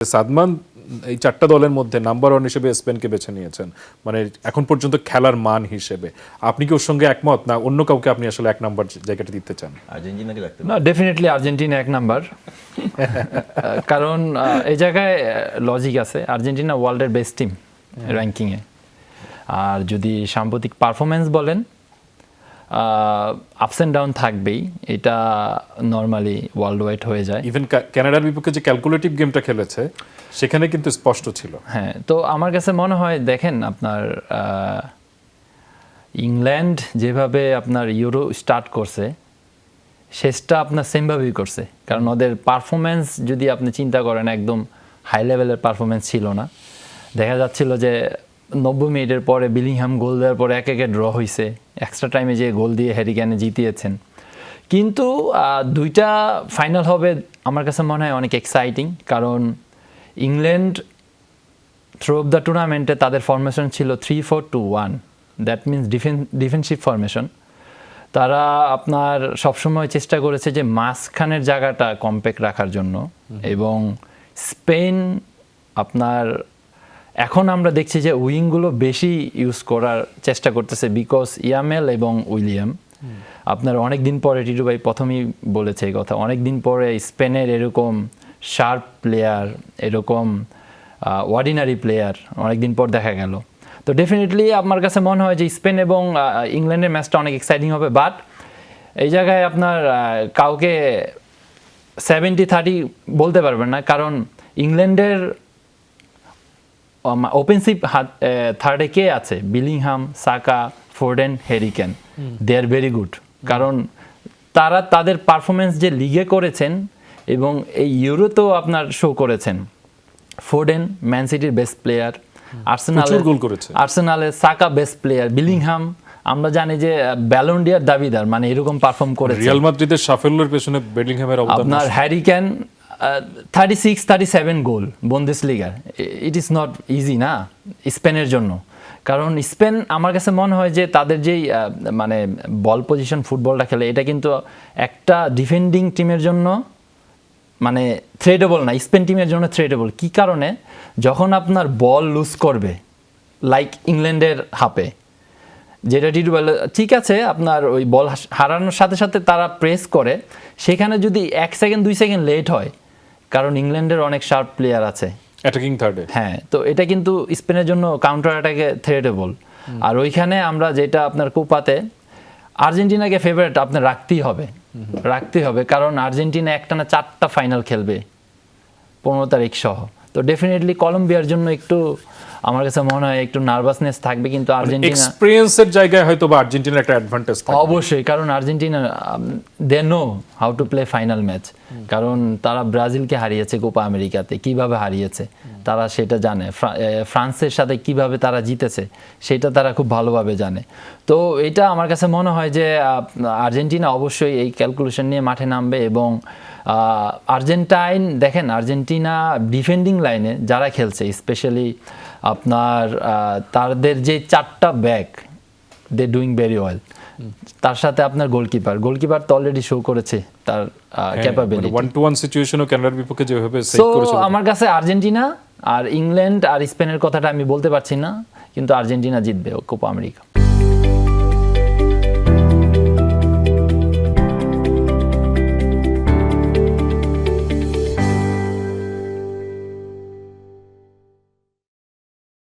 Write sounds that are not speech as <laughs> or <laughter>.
সাদমান এই চারটা দলের মধ্যে নাম্বার ওয়ান হিসেবে স্পেনকে বেছে নিয়েছেন। মানে এখন পর্যন্ত খেলার মান হিসেবে। আপনি কি ওর সঙ্গে একমত? না অন্য কাউকে আপনি আসলে এক নাম্বার জায়গাটা দিতে চান? আর্জেন্টিনাকে রাখতে না ডেফিনেটলি আর্জেন্টিনা এক নাম্বার। <laughs> কারণ আহ, এই জায়গায় লজিক আছে। আর্জেন্টিনা ওয়ার্ল্ডের বেস্ট টিম র্যাঙ্কিংয়ে আর যদি সাম্প্রতিক পারফরমেন্স বলেন আপস অ্যান্ড ডাউন থাকবেই। এটা নর্মালি ওয়ার্ল্ড ওয়াইড হয়ে যায়। ইভেন কানাডার বিপক্ষে যে ক্যালকুলেটিভ গেমটা খেলেছে সেখানে কিন্তু স্পষ্ট ছিল। হ্যাঁ তো আমার কাছে মনে হয় দেখেন আপনার ইংল্যান্ড যেভাবে আপনার ইউরো স্টার্ট করছে শেষটা আপনার সেমভাবেই করছে। কারণ ওদের পারফরমেন্স যদি আপনি চিন্তা করেন একদম হাই লেভেলের পারফরমেন্স ছিল না। দেখা যাচ্ছিল যে নব্বই মিনিটের পরে বিলিংহাম গোল দেওয়ার পরে এক একে ড্র হয়েছে এক্সট্রা টাইমে যে গোল দিয়ে হ্যারিক্যানে জিতিয়েছেন। কিন্তু দুইটা ফাইনাল হবে আমার কাছে মনে হয় অনেক এক্সাইটিং কারণ ইংল্যান্ড থ্রু অফ দ্য টুর্নামেন্টে তাদের ফরমেশন ছিল three four two one that means ডিফেন defensive formation তারা আপনার সবসময় চেষ্টা করেছে যে মাঝখানের জায়গাটা কম্প্যাক্ট রাখার জন্য। এবং স্পেন আপনার এখন আমরা দেখছি যে উইংগুলো বেশি ইউজ করার চেষ্টা করতেছে বিকজ ইয়ামেল এবং উইলিয়াম। আপনার অনেক দিন পরে টিটু ভাই প্রথমেই বলেছে এই কথা। অনেক দিন পরে স্পেনের এরকম শার্প প্লেয়ার, এরকম অর্ডিনারি প্লেয়ার অনেকদিন পর দেখা গেল। তো ডেফিনেটলি আমার কাছে মনে হয় যে স্পেন এবং ইংল্যান্ডের ম্যাচটা অনেক এক্সাইটিং হবে বাট এই জায়গায় আপনার কাউকে সেভেন্টি থার্টি বলতে পারবেন না, কারণ ইংল্যান্ডের ওপেনসিভ থার্ডে কে আছে? Bellingham Saka Foden Harry Kane they are very good কারণ তারা তাদের পারফরমেন্স যে লিগে করেছেন এবং এই ইউরোতেও আপনার শো করেছেন। ফোর্ডেন ম্যান সিটির বেস্ট প্লেয়ার আর্সেনাল গোল করেছে। আর্সেনালের সাকা বেস্ট প্লেয়ার বিলিংহাম আমরা জানি যে ব্যালন্ডিয়ার দাবিদার মানে এরকম পারফর্ম করেছে। রিয়াল মাদ্রিদের সাফল্যের পেছনে বেলিংহামের অবদান আপনার Harry Kane thirty six thirty seven goal বন্দেশ লিগার ইট ইজ নট ইজি না, স্পেনের জন্য। কারণ স্পেন, আমার কাছে মনে হয় যে তাদের যেই মানে বল পজিশন ফুটবলটা খেলে, এটা কিন্তু একটা ডিফেন্ডিং টিমের জন্য মানে থ্রেডেবল না, স্পেন টিমের জন্য থ্রেডেবল কি কারণে? যখন আপনার বল লুজ করবে লাইক ইংল্যান্ডের হাপে যেটা বলে ঠিক আছে, আপনার ওই বল হারানোর সাথে সাথে তারা প্রেস করে, সেখানে যদি এক সেকেন্ড দুই সেকেন্ড লেট হয় কারণ ইংল্যান্ডের অনেক শার্প প্লেয়ার আছে। অ্যাটাকিং থার্ডে হ্যাঁ তো এটা কিন্তু স্পেনের জন্য কাউন্টার অ্যাটাকে থ্রেটেবল আর ওইখানে আমরা যেটা আপনার কোপাতে আর্জেন্টিনাকে ফেভারিট আপনার রাখতেই হবে। রাখতেই হবে কারণ আর্জেন্টিনা একটানা চারটা ফাইনাল খেলবে। পনেরো তারিখ সহ। তো ডেফিনেটলি কলম্বিয়ার জন্য একটু আমার কাছে মনে হয় একটু নার্ভাসনেস থাকবে কিন্তু আর্জেন্টিনা এক্সপিরিয়েন্সের জায়গায় হয়তো বা আর্জেন্টিনার একটা অ্যাডভান্টেজ থাকে অবশ্যই কারণ Argentina they know how to play final match কারণ তারা ব্রাজিলকে হারিয়েছে কোপা আমেরিকাতে কীভাবে হারিয়েছে? তারা সেটা জানে। ফ্রান্সের সাথে কীভাবে তারা জিতেছে সেটা তারা খুব ভালোভাবে জানে। তো এটা আমার কাছে মনে হয় যে আর্জেন্টিনা অবশ্যই এই ক্যালকুলেশন নিয়ে মাঠে নামবে এবং আর্জেন্টাইন দেখেন আর্জেন্টিনা ডিফেন্ডিং লাইনে যারা খেলছে স্পেশালি আপনার তাদের যে চারটা back they doing very well তার সাথে আপনার গোলকিপার গোলকিপার তো অলরেডি শো করেছে তার ক্যাপাবিলিটি ওয়ান টু ওয়ান সিচুয়েশনও কানাডার বিপক্ষে যেভাবে সেভ সো করেছিল। আমার কাছে আর্জেন্টিনা আর ইংল্যান্ড আর স্পেনের কথাটা আমি বলতে পারছি না কিন্তু আর্জেন্টিনা জিতবে কোপা আমেরিকা